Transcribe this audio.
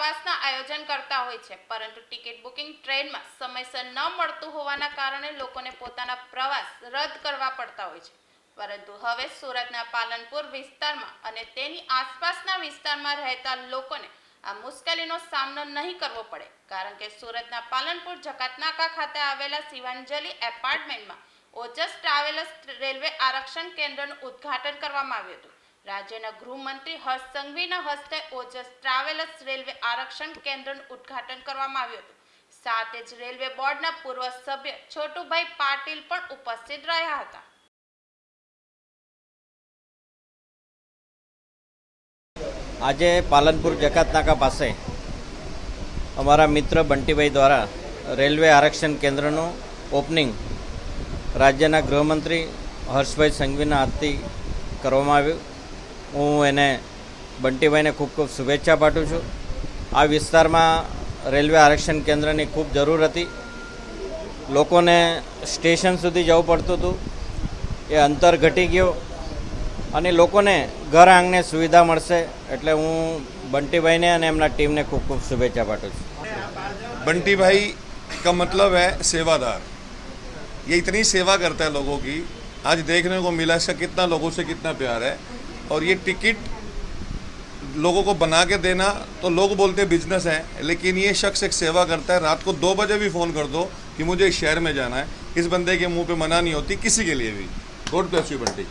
પ્રવાસના આયોજન કરતા હોય છે, પરંતુ ટિકિટ બુકિંગ ટ્રેનમાં સમયસર ન મળતું હોવાના કારણે લોકોને પોતાના પ્રવાસ રદ કરવા પડતા હોય છે. પરંતુ હવે સુરતના પાલનપુર વિસ્તારમાં અને તેની આસપાસના વિસ્તારમાં રહેતા લોકોને આ મુશ્કેલીનો સામનો નહીં કરવો પડે, કારણ કે સુરતના પાલનપુર જકાતનાકા ખાતે આવેલા શિવાંજલિ એપાર્ટમેન્ટમાં ઓજસ ટ્રાવેલર્સ રેલવે આરક્ષણ કેન્દ્રનું ઉદ્ઘાટન કરવામાં આવ્યું હતું. રાજ્યના ગૃહમંત્રી હર્ષ સંઘવીના હસ્તે ઓજસ ટ્રાવેલર્સ રેલવે આરક્ષણ કેન્દ્રનું ઉદ્ઘાટન કરવામાં આવ્યું હતું. સાથે જ રેલવે બોર્ડના પૂર્વ સભ્ય છોટુભાઈ પાટીલ પણ ઉપસ્થિત રહ્યા હતા. આજે પાલનપુર જકાતનાકા પાસે અમારા મિત્ર બંટીભાઈ દ્વારા રેલવે આરક્ષણ કેન્દ્રનું ઓપનિંગ રાજ્યના ગૃહમંત્રી હર્ષભાઈ સંઘવીના હાથથી કરવામાં આવ્યું. હું એને બંટીભાઈને ખૂબ ખૂબ શુભેચ્છા પાઠવું છું આ વિસ્તારમાં રેલવે આરક્ષણ કેન્દ્રની ખૂબ જરૂર હતી લોકોને સ્ટેશન સુધી જવું પડતું હતું એ અંતર ઘટી ગયો અને લોકોને ઘર આંગણે સુવિધા મળશે એટલે હું બંટીભાઈને અને એમના ટીમને ખૂબ ખૂબ શુભેચ્છા પાઠવું છું बंटी भाई का मतलब है सेवादार ये इतनी सेवा करता है लोगों की आज देखने को मिला इसका कितना लोगों से कितना प्यार है और ये टिकट लोगों को बना के देना तो लोग बोलते हैं बिज़नेस है, लेकिन ये शख्स एक सेवा करता है, रात को दो बजे भी फ़ोन कर दो कि मुझे इस शहर में जाना है। इस बंदे के मुँह पे मना नहीं होती किसी के लिए भी। God bless you Bunty.